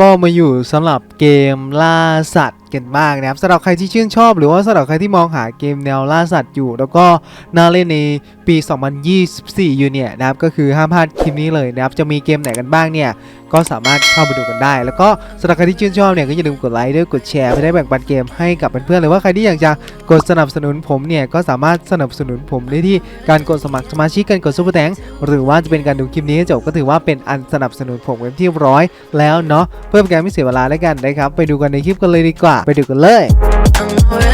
ก็มาอยู่สำหรับเกมล่าสัตว์กันบ้างนะครับสำหรับใครที่ชื่นชอบ หรือว่าสำหรับใครที่มองหาเกมแนวล่าสัตว์อยู่ แล้วก็น่าเล่นในปี 2024 อยู่เนี่ยนะครับก็คือห้ามพลาดคลิปนี้เลยนะครับจะมีเกมไหนกันบ้างเนี่ย ก็สามารถเข้าไปดูกันได้ แล้วก็สำหรับใครที่ชื่นชอบเนี่ยก็อย่าลืมกดไลค์ด้วยกดแชร์ไปได้แบ่งปันเกมให้กับเพื่อนๆหรือว่าใครที่อยากจะกดสนับสนุนผมเนี่ยก็สามารถสนับสนุนผมได้ที่การกดสมัครสมาชิกการกดซุปเปอร์แตงหรือว่าจะเป็นการดูคลิปนี้ให้จบก็ถือว่าเป็นอันสนับสนุนผมเป็นที่ร้อยแล้วเนาะเพื่อเป็นการไม่เสียเวลาแล้วกันนะครับไปดูกันในคลิปกันเลยดีกว่า ไปดูกันเลย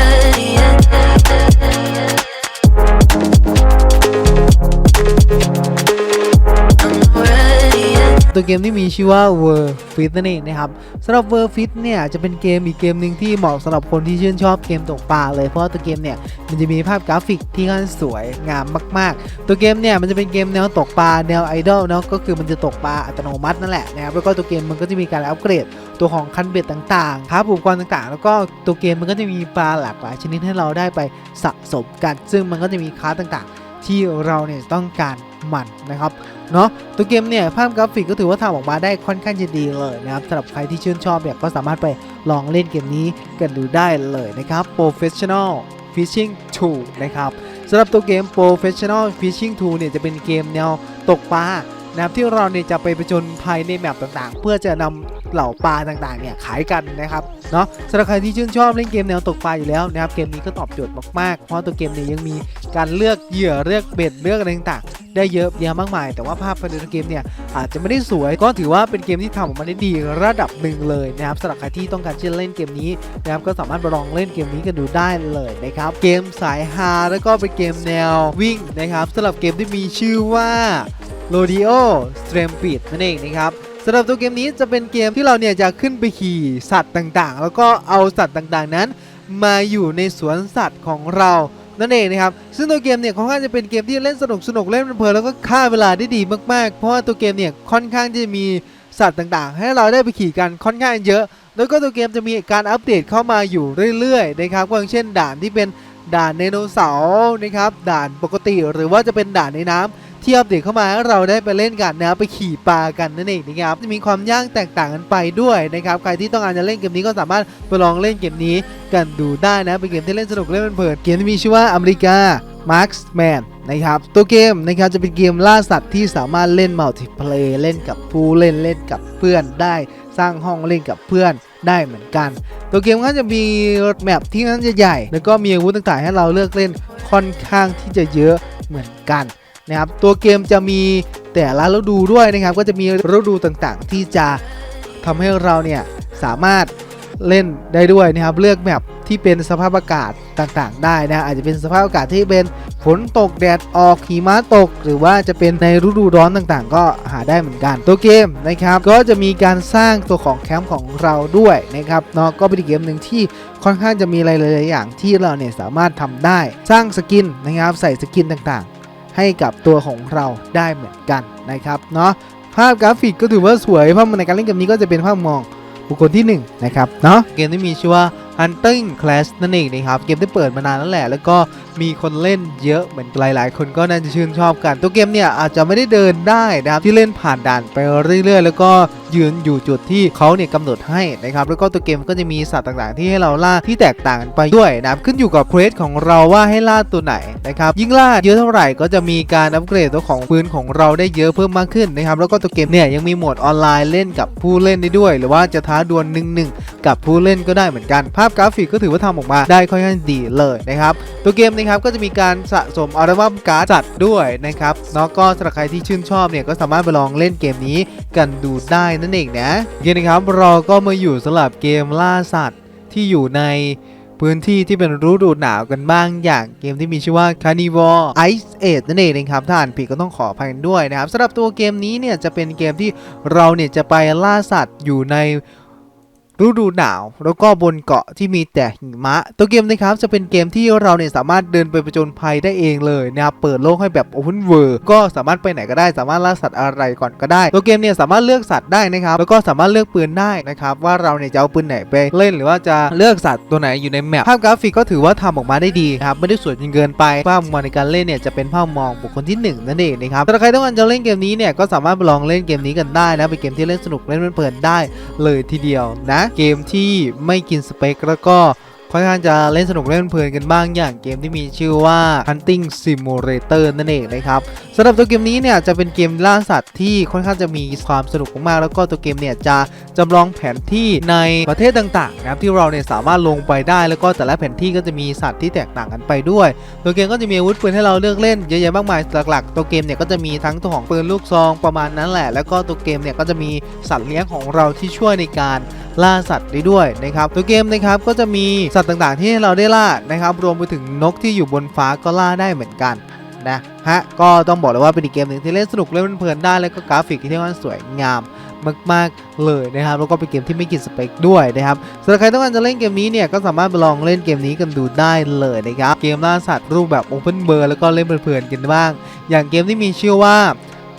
ตัวเกมที่มีชื่อว่า World Fit นั่นเองนะครับสำหรับ World Fit เนี่ยจะเป็นเกมอีกเกมหนึ่งที่เหมาะสำหรับคนที่ชื่นชอบเกมตกปลาเลยเพราะว่าตัวเกมเนี่ยมันจะมีภาพกราฟิกที่ค่อนข้างสวยงามมาก ๆ ตัวเกมเนี่ยมันจะเป็นเกมแนวตกปลาแนวไอดอลเนาะก็คือมันจะตกปลาอัตโนมัตินั่นแหละนะครับแล้วก็ตัวเกมมันก็จะมีการอัปเกรดตัวของคันเบ็ดต่างๆครับอุปกรณ์ต่างๆ แล้วก็ตัวเกมมันก็จะมีปลาหลากหลายชนิดให้เราได้ไปสะสมกัน ซึ่งมันก็จะมีคลาสต่างๆ ที่เราเนี่ยต้องการมันนะครับ เนาะตัวเกมเนี่ยภาพกราฟิกก็ถือว่าทำออกมาได้ค่อนข้างจะดีเลยนะครับสำหรับใครที่ชื่นชอบเนี่ยก็สามารถไปลองเล่นเกมนี้กันดูได้เลยนะครับ Professional Fishing 2 นะครับสำหรับตัวเกม Professional Fishing 2 เนี่ยจะเป็นเกมแนวตกปลานะครับที่เราเนี่ยจะไปประจนภัยในแมปต่างๆ เพื่อจะนำเหล่าปลาต่างๆเนี่ยขายกันนะครับเนาะสำหรับใครที่ชื่นชอบเล่นเกมแนวตกปลาอยู่แล้วนะครับเกมนี้ก็ตอบโจทย์มากๆ เพราะตัวเกมเนี่ยยังมี การเลือกเหยื่อเลือกเบ็ดเลือกอะไรต่างๆได้เยอะแยะมากมาย แต่ว่าภาพภายในเกมเนี่ยอาจจะไม่ได้สวย ก็ถือว่าเป็นเกมที่ทำออกมาได้ดีระดับหนึ่งเลยนะครับสำหรับใครที่ต้องการที่จะเล่นเกมนี้นะครับก็สามารถไปลองเล่นเกมนี้กันดูได้เลยนะครับเกมสายฮาแล้วก็เป็นเกมแนววิ่งนะครับสำหรับเกมที่มีชื่อว่า Rodeo Stampede นั่นเองนะครับสำหรับตัวเกมนี้จะเป็นเกมที่เราเนี่ยจะขึ้นไปขี่สัตว์ต่างๆ แล้วก็เอาสัตว์ต่างๆนั้น มาอยู่ในสวนสัตว์ของเรา นั่นเองนะครับซึ่งตัวเกมเนี่ยค่อนข้างจะเป็นเกมที่เล่นสนุกสนุกเล่นเพลินแล้วก็ฆ่าเวลาได้ดีมากๆ เพราะว่าตัวเกมเนี่ยค่อนข้างจะมีสัตว์ต่างๆ ให้เราได้ไปขี่กันค่อนข้างเยอะ แล้วก็ตัวเกมจะมีการอัปเดตเข้ามาอยู่เรื่อยๆนะครับก็อย่างเช่นด่านที่เป็น ด่านไดโนเสาร์นะครับ ด่านปกติหรือว่าจะเป็นด่านในน้ำที่อัปเดตเข้ามาให้เราได้ไปเล่นกันนะครับไปขี่ปลากันนั่นเองนะครับจะมีความยากแตกต่างกันไปด้วยนะครับใครที่ต้องการจะเล่นเกมนี้ก็สามารถไปลองเล่นเกมนี้กันดูได้นะเป็นเกมที่เล่นสนุกเล่นเพลินเกมที่มีชื่อว่าอเมริกา Marksman นะครับตัวเกมนะครับจะเป็นเกมล่าสัตว์ที่สามารถเล่นมัลติเพลย์เล่นกับผู้เล่นเล่นกับเพื่อนได้สร้างห้องเล่นกับเพื่อน ได้เหมือนกัน ตัวเกมก็จะมีแมปที่นั้นจะใหญ่ แล้วก็มีอาวุธต่างๆ ให้เราเลือกเล่นค่อนข้างที่จะเยอะเหมือนกันนะครับตัวเกมจะมีแต่ละฤดูด้วยนะครับ ก็จะมีฤดูต่างๆ ที่จะทำให้เราเนี่ยสามารถ เล่นได้ด้วยนะครับเลือกแมปที่เป็นสภาพอากาศต่างๆ ได้นะอาจจะเป็นสภาพอากาศที่เป็นฝนตกแดดออกหิมะตก หรือว่าจะเป็นในฤดูร้อนต่างๆ ก็หาได้เหมือนกัน ตัวเกมนะครับก็จะมีการสร้างตัวของแคมป์ของเราด้วยนะครับเนาะก็เป็นเกมหนึ่งที่ค่อนข้างจะมีอะไรหลายๆอย่างที่เราเนี่ยสามารถทำได้ สร้างสกินนะครับใส่สกินต่างๆ ให้กับตัวของเราได้เหมือนกันนะครับเนาะภาพกราฟิกก็ถือว่าสวยเพราะในการเล่นเกมนี้ก็จะเป็นภาพมอง บุคคลที่1นะครับเนาะเกมที่มีชื่อว่า Hunting Clash นั่นเองนะครับเกมที่เปิดมานานแล้วแหละ แล้วก็มีคนเล่นเยอะเหมือนหลาย ๆ คนก็น่าจะชื่นชอบกัน ตัวเกมเนี่ยอาจจะไม่ได้เดินได้นะครับที่เล่นผ่านด่านไปเรื่อย ๆ แล้วก็ ยืนอยู่จุดที่เขาเนี่ยกำหนดให้นะครับแล้วก็ตัวเกมก็จะมีสัตว์ต่างๆ ที่ให้เราล่าที่แตกต่างกันไปด้วยนะครับขึ้นอยู่กับเควสของเราว่าให้ล่าตัวไหนนะครับยิ่งล่าเยอะเท่าไหร่ก็จะมีการอัปเกรดตัวของปืนของเราได้เยอะเพิ่มมากขึ้นนะครับแล้วก็ตัวเกมเนี่ยยังมีโหมดออนไลน์เล่นกับผู้เล่นได้ด้วย หรือว่าจะท้าดวลหนึ่งหนึ่งกับผู้เล่นก็ได้เหมือนกัน ภาพกราฟิกก็ถือว่าทำออกมาได้ค่อนข้างดีเลยนะครับตัวเกมนะครับก็จะมีการสะสมอัลบั้มการ์ดจัดด้วยนะครับเนาะก็สำหรับใครที่ชื่นชอบเนี่ยก็สามารถไปลองเล่นเกมนี้กันดูได้นั่นเองนะโอเคนะครับเราก็มาอยู่สำหรับเกมล่าสัตว์ที่อยู่ในพื้นที่ที่เป็นฤดูหนาวกันบ้างอย่างเกมที่มีชื่อว่า Carnivore Ice Age นั่นเองนะครับถ้าอ่านผิดก็ต้องขออภัยกันด้วยนะครับสำหรับตัวเกมนี้เนี่ยจะเป็นเกมที่เราเนี่ยจะไปล่าสัตว์อยู่ใน ฤดูหนาว แล้วก็บนเกาะที่มีแต่หิมะ ตัวเกมนะครับจะเป็นเกมที่เราเนี่ยสามารถเดินไปประจนภัยได้เองเลยนะครับเปิดโลกให้แบบ Open World ก็สามารถไปไหนก็ได้ สามารถล่าสัตว์อะไรก่อนก็ได้ ตัวเกมเนี่ยสามารถเลือกสัตว์ได้นะครับแล้วก็สามารถเลือกปืนได้นะครับว่าเราเนี่ยจะเอาปืนไหนไปเล่นหรือว่าจะเลือกสัตว์ตัวไหนอยู่ในแมปภาพกราฟิกก็ถือว่าทำออกมาได้ดีครับไม่ได้สวยจนเกินไปภาพมองในการเล่นเนี่ยจะเป็นภาพมองบุคคลที่หนึ่งนั่นเองนะครับถ้าใครต้องการจะเล่นเกมนี้เนี่ยก็สามารถไปลองเล่นเกมนี้กันได้นะเป็นเกมที่เล่นสนุกเล่นเพลินได้เลยทีเดียวนะเกมที่ไม่กินสเปค แล้วก็ค่อนข้างจะเล่นสนุกเล่นเพลินกันบ้างอย่างเกมที่มีชื่อว่า Hunting Simulator นั่นเองนะครับสำหรับตัวเกมนี้เนี่ยจะเป็นเกมล่าสัตว์ที่ค่อนข้างจะมีความสนุกมากแล้วก็ตัวเกมเนี่ยจะจำลองแผนที่ในประเทศต่างๆนะครับที่เราเนี่ยสามารถลงไปได้ แล้วก็แต่ละแผนที่ก็จะมีสัตว์ที่แตกต่างกันไปด้วย ตัวเกมก็จะมีอาวุธปืนให้เราเลือกเล่นเยอะแยะมากมายหลักๆ ตัวเกมเนี่ยก็จะมีทั้งตัวของปืนลูกซองประมาณนั้นแหละ แล้วก็ตัวเกมเนี่ยก็จะมีสัตว์เลี้ยงของเราที่ช่วยในการ ล่าสัตว์ได้ด้วยนะครับตัวเกมนะครับก็จะมีสัตว์ต่างๆ ที่ให้เราได้ล่านะครับ รวมไปถึงนกที่อยู่บนฟ้าก็ล่าได้เหมือนกันนะฮะก็ต้องบอกเลยว่าเป็นอีกเกมหนึ่งที่เล่นสนุกเล่นเพลินได้แล้วก็กราฟิกที่เรียกว่าสวยงามมากๆเลยนะครับแล้วก็เป็นเกมที่ไม่กินสเปคด้วยนะครับสำหรับใครต้องการจะเล่นเกมนี้เนี่ยก็สามารถไปลองเล่นเกมนี้กันดูได้เลยนะครับเกมล่าสัตว์รูปแบบ Open World แล้วก็เล่นเพลินๆกันบ้าง อย่างเกมที่มีชื่อว่า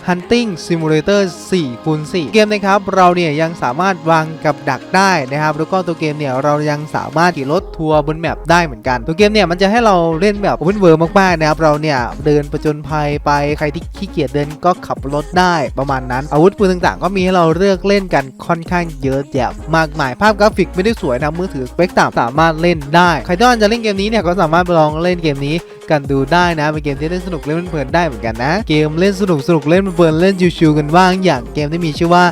Hunting Simulator 4คูณ4เกมนะครับเราเนี่ยยังสามารถวางกับดักได้นะครับแล้วก็ตัวเกมเนี่ยเรายังสามารถขี่รถทัวร์บนแมปได้เหมือนกัน ตัวเกมเนี่ยมันจะให้เราเล่นแบบ Open World มากๆนะครับเราเนี่ยเดินประจนภัยไปใครที่ขี้เกียจเดินก็ขับรถได้ประมาณนั้น อาวุธปืนต่างๆ ก็มีให้เราเลือกเล่นกันค่อนข้างเยอะแยะมากมายภาพกราฟิกไม่ได้สวยนะมือถือสเปคต่ำสามารถเล่นได้ใครที่ต้องการจะเล่นเกมนี้เนี่ยก็สามารถไปลองเล่นเกมนี้กันดูได้นะเป็นเกมที่เล่นสนุกเล่นเพลินได้เหมือนกันนะ เกมเล่นสนุกสนุกเล่นเพลินเล่นชิวๆกันบ้างอย่างเกมที่มีชื่อว่า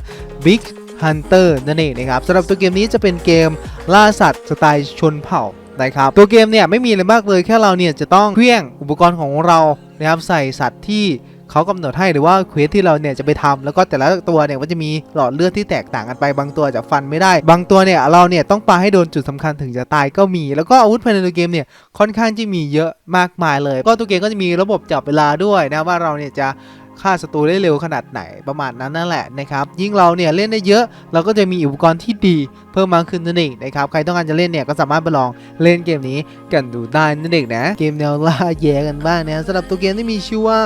Big Hunter นั่นเองนะครับสำหรับตัวเกมนี้จะเป็นเกมล่าสัตว์สไตล์ชนเผ่านะครับตัวเกมเนี่ยไม่มีอะไรมากเลยแค่เราเนี่ยจะต้องเคลื่องอุปกรณ์ของเรานะครับใส่สัตว์ที่ เขากำหนดให้หรือว่าเควสที่เราเนี่ยจะไปทำแล้วก็แต่ละตัวเนี่ยมันจะมีหลอดเลือดที่แตกต่างกันไปบางตัวจะฟันไม่ได้ บางตัวเนี่ยเราเนี่ยต้องปาให้โดนจุดสำคัญถึงจะตายก็มี แล้วก็อาวุธภายในตัวเกมเนี่ยค่อนข้างที่มีเยอะมากมายเลย ก็ตัวเกมก็จะมีระบบจับเวลาด้วยนะว่าเราเนี่ยจะ ฆ่าศัตรูได้เร็วขนาดไหนประมาณนั้นนั่นแหละนะครับยิ่งเราเนี่ยเล่นได้เยอะเราก็จะมีอุปกรณ์ที่ดีเพิ่มมากขึ้นนั่นเองนะครับใครต้องการจะเล่นเนี่ยก็สามารถไปลองเล่นเกมนี้กันดูได้นั่นเองนะเกมแนวล่าแย่กันบ้างนะสำหรับตัวเกมที่มีชื่อว่า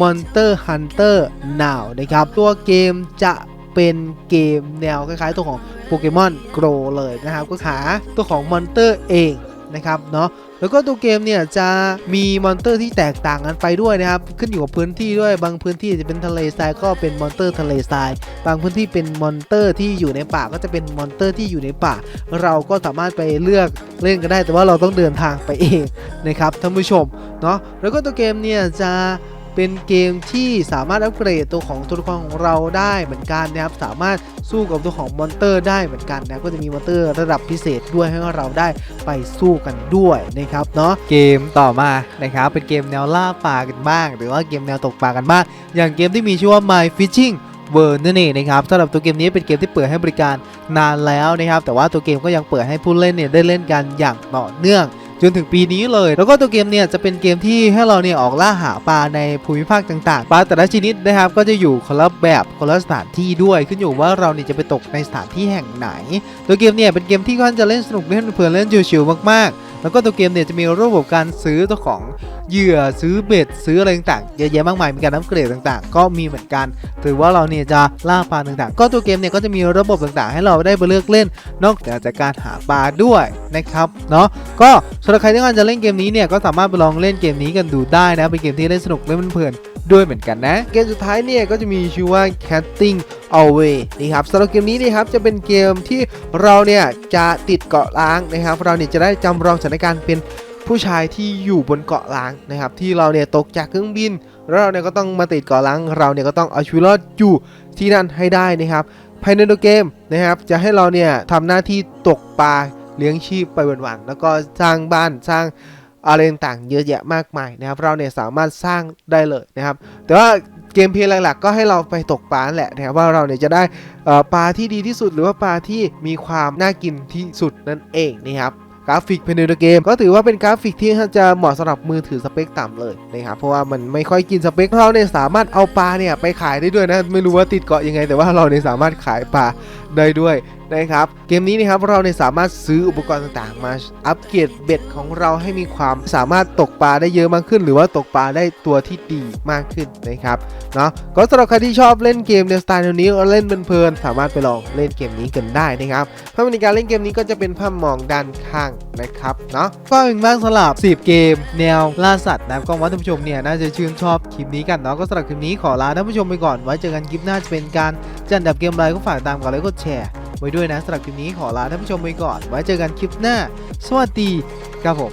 Monster Hunter Now นะครับตัวเกมจะเป็นเกมแนวคล้ายๆตัวของโปเกมอนโกรเลยนะครับก็หาตัวของมอนเตอร์เอง นะครับเนาะแล้วก็ตัวเกมเนี่ยจะมีมอนเตอร์ที่แตกต่างกันไปด้วยนะครับขึ้นอยู่กับพื้นที่ด้วยบางพื้นที่จะเป็นทะเลทรายก็เป็นมอนเตอร์ทะเลทราย บางพื้นที่เป็นมอนเตอร์ที่อยู่ในป่าก็จะเป็นมอนเตอร์ที่อยู่ในป่า เราก็สามารถไปเลือกเล่นกันได้ แต่ว่าเราต้องเดินทางไปเองนะครับท่านผู้ชมเนาะแล้วก็ตัวเกมเนี่ยจะเป็นเกมที่สามารถอัปเกรดตัวของตัวละครของเราได้เหมือนกันนะครับสามารถ สู้กับตัวของมอนเตอร์ได้เหมือนกันนะก็จะมีมอนเตอร์ระดับพิเศษด้วยให้เราได้ไปสู้กันด้วยนะครับเนาะเกมต่อมานะครับเป็นเกมแนวล่าปลากันบ้าง หรือว่าเกมแนวตกปลากันบ้าง อย่างเกมที่มีชื่อว่า My Fishing World นั่นเองนะครับสำหรับตัวเกมนี้เป็นเกมที่เปิดให้บริการนานแล้วนะครับแต่ว่าตัวเกมก็ยังเปิดให้ผู้เล่นเนี่ยได้เล่นกันอย่างต่อเนื่อง จนถึงปีนี้เลย แล้วก็ตัวเกมเนี่ยจะเป็นเกมที่ให้เราเนี่ยออกล่าหาปลาในภูมิภาคต่างๆ ปลาแต่ละชนิดนะครับก็จะอยู่คนละแบบคนละสถานที่ด้วย ขึ้นอยู่ว่าเราเนี่ยจะไปตกในสถานที่แห่งไหน ตัวเกมเนี่ยเป็นเกมที่ค่อนจะเล่นสนุกเล่นเพลินเล่นชิวๆมากๆ แล้วก็ตัวเกมเนี่ยจะมีระบบการซื้อตัวของเหยื่อซื้อเบ็ดซื้ออะไรต่างๆเยอะแยะมากมายมีการอัปเกรดต่างๆ ก็มีเหมือนกันหรือว่าเราเนี่ยจะล่าปลาต่างๆ ก็ตัวเกมเนี่ยก็จะมีระบบต่างๆ ให้เราได้ไปเลือกเล่น นอกจากการหาปลาด้วยนะครับเนาะก็สำหรับใครที่ต้องการจะเล่นเกมนี้เนี่ยก็สามารถไปลองเล่นเกมนี้กันดูได้นะเป็นเกมที่เล่นสนุกเล่นเพลินด้วยเหมือนกันนะ เกมสุดท้ายเนี่ยก็จะมีชื่อว่า Catting Away นะครับสำหรับเกมนี้นะครับจะเป็นเกมที่เราเนี่ยจะติดเกาะล้างนะครับ เราเนี่ยจะได้จำลองสถานการณ์เป็นผู้ชายที่อยู่บนเกาะล้างนะครับ ที่เราเนี่ยตกจากเครื่องบิน แล้วเราเนี่ยก็ต้องมาติดเกาะล้าง เราเนี่ยก็ต้องเอาชีวิตรอดอยู่ที่นั่นให้ได้นะครับภายในตัวเกมนะครับ จะให้เราเนี่ยทำหน้าที่ตกปลาเลี้ยงชีพไปวันๆแล้วก็สร้างบ้านสร้างอะไรต่างๆเยอะแยะมากมายนะครับ เราเนี่ยสามารถสร้างได้เลยนะครับ แต่ว่า เกมเพลย์หลักๆ ก็ให้เราไปตกปลาแหละนะครับว่าเราเนี่ยจะได้ปลาที่ดีที่สุดหรือว่าปลาที่มีความน่ากินที่สุดนั่นเองนะครับกราฟิกภายในตัวเกมก็ถือว่าเป็นกราฟิกที่จะเหมาะสำหรับมือถือสเปคต่ำเลยนะครับเพราะว่ามันไม่ค่อยกินสเปคเราเนี่ยสามารถเอาปลาเนี่ยไปขายได้ด้วยนะไม่รู้ว่าติดเกาะยังไง แต่ว่าเราเนี่ยสามารถขายปลาได้ด้วย นะครับ เกมนี้นะครับเราเนี่ยสามารถซื้ออุปกรณ์ต่างๆ มาอัปเกรดเบ็ดของเราให้มีความสามารถตกปลาได้เยอะมากขึ้น หรือว่าตกปลาได้ตัวที่ดีมากขึ้นนะครับเนาะก็สำหรับใครที่ชอบเล่นเกมในสไตล์นี้เล่นเพลินๆสามารถไปลองเล่นเกมนี้กันได้นะครับภาพในการเล่นเกมนี้ก็จะเป็นภาพมองด้านข้างนะครับเนาะก็เป็นบ้างสำหรับ 10 เกม แนวล่าสัตว์นะครับก็ว่าท่านผู้ชมเนี่ยน่าจะชื่นชอบคลิปนี้กันเนาะก็สำหรับคลิปนี้ขอลาท่านผู้ชมไปก่อนไว้เจอกันคลิปหน้าจะเป็นการจัดดับเกมอะไรก็ฝากตามกดไลค์กดแชร์ ไว้ด้วยนะสำหรับคลิปนี้ขอลาท่านผู้ชมไปก่อน ไว้เจอกันคลิปหน้า สวัสดีครับผม